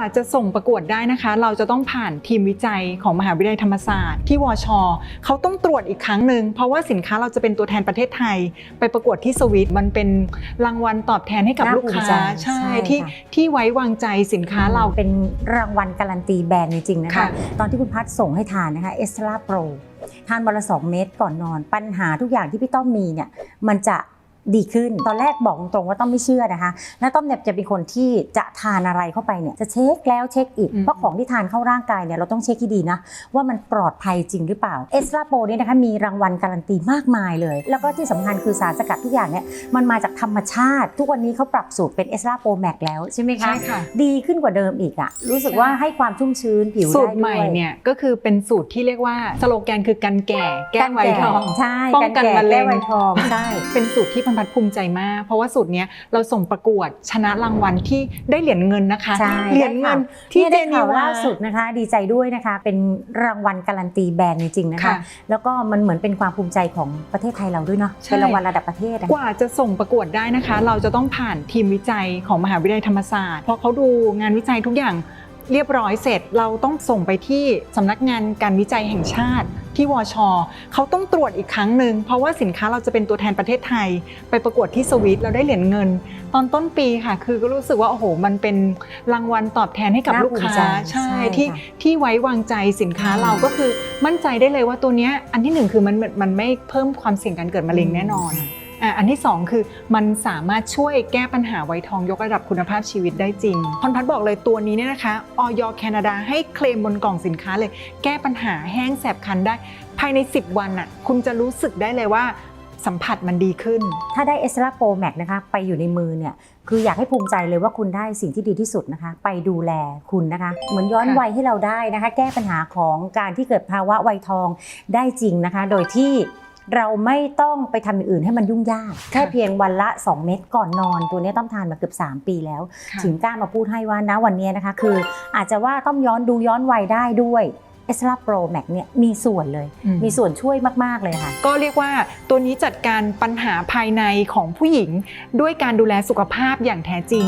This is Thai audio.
ว่าจะส่งประกวดได้นะคะ เราจะต้องผ่านทีมวิจัยของมหาวิทยาลัยธรรมศาสตร์ที่วชเขาต้องตรวจอีกครั้งหนึ่งเพราะว่าสินค้าเราจะเป็นตัวแทนประเทศไทย ไปประกวดที่สวิตมันเป็นรางวัลตอบแทนให้กับน่าลูกภูมิค้าใจใช่ใช่ที่ค่ะที่ไว้วางใจสินค้าเราเป็นรางวัลการันตีแบรนด์จริงๆนะคะค่ะตอนที่คุณพัดส่งให้ทานนะคะเอสตราโปรทานวันละสองเม็ดก่อนนอน ปัญหาทุกอย่างที่พี่ต้อมมีเนี่ยมันจะ ดีขึ้น ตอนแรกบอกตรงๆว่าต้อมไม่เชื่อนะคะแล้วต้อมเนี่ยจะเป็นคนที่จะทานอะไรเข้าไปเนี่ยจะเช็คแล้วเช็คอีกอืมเพราะของที่ทานเข้าร่างกายเนี่ยเราต้องเช็คที่ดีนะ ว่ามันปลอดภัยจริงหรือเปล่า เอสตราโปรเนี่ยนะคะมีรางวัลการันตีมากมายเลย แล้วก็ที่สำคัญคือสารสกัดทุกอย่างเนี่ยมันมาจากธรรมชาติ ทุกวันนี้เขาปรับสูตรเป็นเอสตราโปรแม็กแล้วใช่ไหมคะใช่ค่ะดีขึ้นกว่าเดิมอีกอะรู้สึกว่าให้ความชุ่มชื้นผิวสูตได้รด้วยใหม่เนี่ยก็คือเป็นสูตรที่เรียกว่าสโลแกนคือกันแก่แก้กันไวแก่ทองใช่ป้องกันแมะเร็งแก้ไวทองใช่เป็นสูตรที่พันพัดภูมิใจมาก เพราะว่าสูตรเนี้ยเราส่งประกวดชนะรางวัลที่ได้เหรียญเงินนะคะใช่เหรียญเงินที่ที่ได้เจนีข่าววาล่าสุดนะคะ ดีใจด้วยนะคะ เป็นรางวัลการันตีแบรนด์จริงๆนะคะค่ะแล้วก็มันเหมือนเป็นความภูมิใจของประเทศไทยเราด้วยเนาะใช่เป็นรางวัลระดับประเทศอะกว่าจะส่งประกวดได้นะคะ เราจะต้องผ่านทีมวิจัยของมหาวิทยาลัยธรรมศาสตร์เพราะเขาดูงานวิจัยทุกอย่างเรียบร้อยเสร็จเราต้องส่งไปที่สำนักงานการวิจัยแห่งชาติ ที่วชเขาต้องตรวจอีกครั้งหนึ่งเพราะว่าสินค้าเราจะเป็นตัวแทนประเทศไทย ไปประกวดที่สวิตเราได้เหรียญเงิน ตอนต้นปีค่ะ คือก็รู้สึกว่าโอ้โหมันเป็นรางวัลตอบแทนให้กับน่าลูกภูมิค้าใจใช่ใช่ที่ค่ะที่ไว้วางใจสินค้าอืมเราก็คือมั่นใจได้เลยว่าตัวเนี้ยอันที่หนึ่งคือมันมันไม่เพิ่มความเสี่ยงการเกิดมะเร็งแน่นอน อะอันที่ 2 คือมันสามารถช่วยแก้ปัญหาไวทองยกระดับคุณภาพชีวิตได้จริงพรพัฒน์บอกเลยตัวนี้เนี่ยนะคะออยแคนาดาให้เคลมบนกล่องสินค้าเลย แก้ปัญหาแห้งแสบคันได้ ภายใน 10 วันน่ะคุณจะรู้สึกได้เลยว่าสัมผัสมันดีขึ้น ถ้าได้เอสตราโปรแม็กนะคะไปอยู่ในมือเนี่ยคืออยากให้ภูมิใจเลยว่าคุณได้สิ่งที่ดีที่สุดนะคะ ไปดูแลคุณนะคะ เหมือนย้อนค่ะวัยให้เราได้นะคะ แก้ปัญหาของการที่เกิดภาวะวัยทองได้จริงนะคะ โดยที่ เราไม่ต้องไปทำอย่างอื่นให้มันยุ่งยาก แค่เพียงวันละ 2 เม็ดก่อนนอน ตัวนี้ต้องทานมาเกือบ 3 ปีแล้วค่ะถึงกล้ามาพูดให้ว่านะวันนี้นะคะ คืออาจจะว่าต้องย้อนดูย้อนวัยได้ด้วยเอสตราโปรแม็กเนี่ยมีส่วนเลยอืมมีส่วนช่วยมาก ๆ เลยค่ะ ก็เรียกว่าตัวนี้จัดการปัญหาภายในของผู้หญิง ด้วยการดูแลสุขภาพอย่างแท้จริง